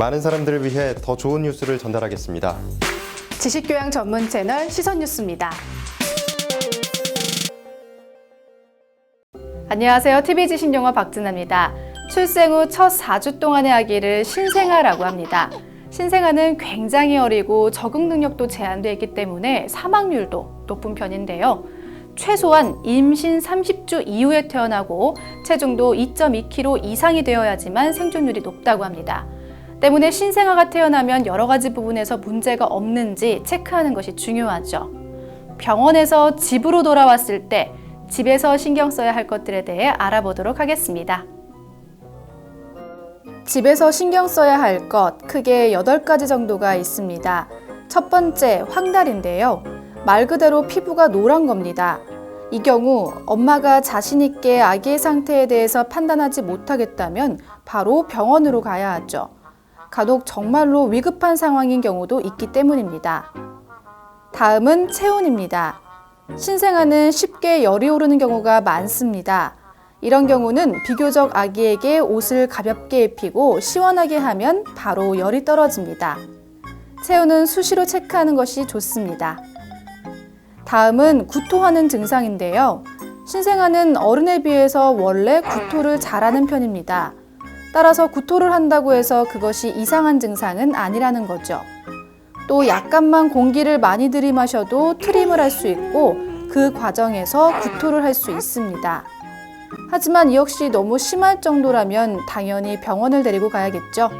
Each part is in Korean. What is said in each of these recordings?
많은 사람들을 위해 더 좋은 뉴스를 전달하겠습니다. 지식교양 전문 채널 시선뉴스입니다. 안녕하세요. TV지신영화 박진아입니다. 출생 후 첫 4주 동안의 아기를 신생아라고 합니다. 신생아는 굉장히 어리고 적응 능력도 제한되어 있기 때문에 사망률도 높은 편인데요. 최소한 임신 30주 이후에 태어나고 체중도 2.2kg 이상이 되어야지만 생존율이 높다고 합니다. 때문에 신생아가 태어나면 여러 가지 부분에서 문제가 없는지 체크하는 것이 중요하죠. 병원에서 집으로 돌아왔을 때 집에서 신경 써야 할 것들에 대해 알아보도록 하겠습니다. 집에서 신경 써야 할 것 크게 8가지 정도가 있습니다. 첫 번째, 황달인데요. 말 그대로 피부가 노란 겁니다. 이 경우 엄마가 자신있게 아기의 상태에 대해서 판단하지 못하겠다면 바로 병원으로 가야 하죠. 간혹 정말로 위급한 상황인 경우도 있기 때문입니다. 다음은 체온입니다. 신생아는 쉽게 열이 오르는 경우가 많습니다. 이런 경우는 비교적 아기에게 옷을 가볍게 입히고 시원하게 하면 바로 열이 떨어집니다. 체온은 수시로 체크하는 것이 좋습니다. 다음은 구토하는 증상인데요. 신생아는 어른에 비해서 원래 구토를 잘하는 편입니다. 따라서 구토를 한다고 해서 그것이 이상한 증상은 아니라는 거죠. 또 약간만 공기를 많이 들이마셔도 트림을 할 수 있고 그 과정에서 구토를 할 수 있습니다. 하지만 이 역시 너무 심할 정도라면 당연히 병원을 데리고 가야겠죠.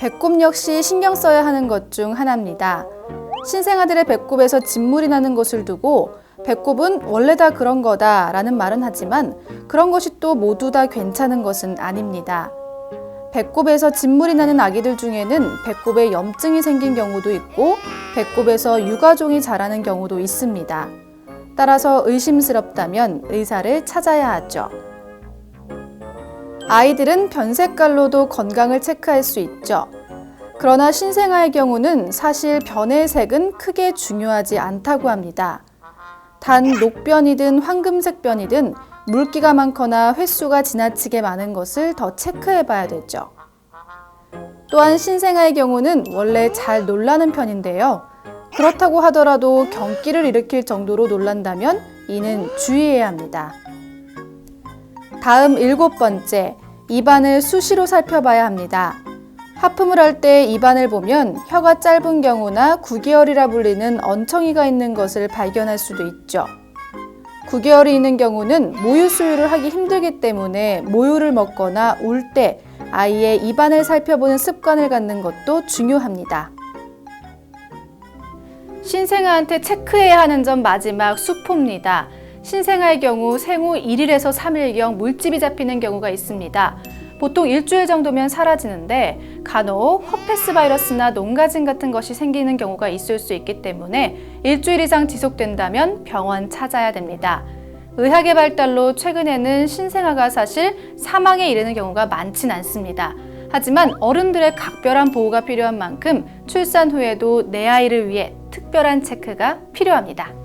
배꼽 역시 신경 써야 하는 것 중 하나입니다. 신생아들의 배꼽에서 진물이 나는 것을 두고 배꼽은 원래 다 그런 거다 라는 말은 하지만 그런 것이 또 모두 다 괜찮은 것은 아닙니다. 배꼽에서 진물이 나는 아기들 중에는 배꼽에 염증이 생긴 경우도 있고 배꼽에서 육아종이 자라는 경우도 있습니다. 따라서 의심스럽다면 의사를 찾아야 하죠. 아이들은 변색깔로도 건강을 체크할 수 있죠. 그러나 신생아의 경우는 사실 변의 색은 크게 중요하지 않다고 합니다. 단 녹변이든 황금색 변이든 물기가 많거나 횟수가 지나치게 많은 것을 더 체크해 봐야 되죠. 또한 신생아의 경우는 원래 잘 놀라는 편인데요. 그렇다고 하더라도 경기를 일으킬 정도로 놀란다면 이는 주의해야 합니다. 다음 일곱 번째, 입안을 수시로 살펴봐야 합니다. 하품을 할 때 입안을 보면 혀가 짧은 경우나 9개월이라 불리는 얹청이가 있는 것을 발견할 수도 있죠. 9개월이 있는 경우는 모유 수유를 하기 힘들기 때문에 모유를 먹거나 울 때 아이의 입안을 살펴보는 습관을 갖는 것도 중요합니다. 신생아한테 체크해야 하는 점 마지막 수포입니다. 신생아의 경우 생후 1일에서 3일경 물집이 잡히는 경우가 있습니다. 보통 일주일 정도면 사라지는데 간혹 허페스 바이러스나 농가진 같은 것이 생기는 경우가 있을 수 있기 때문에 일주일 이상 지속된다면 병원 찾아야 됩니다. 의학의 발달로 최근에는 신생아가 사실 사망에 이르는 경우가 많진 않습니다. 하지만 어른들의 각별한 보호가 필요한 만큼 출산 후에도 내 아이를 위해 특별한 체크가 필요합니다.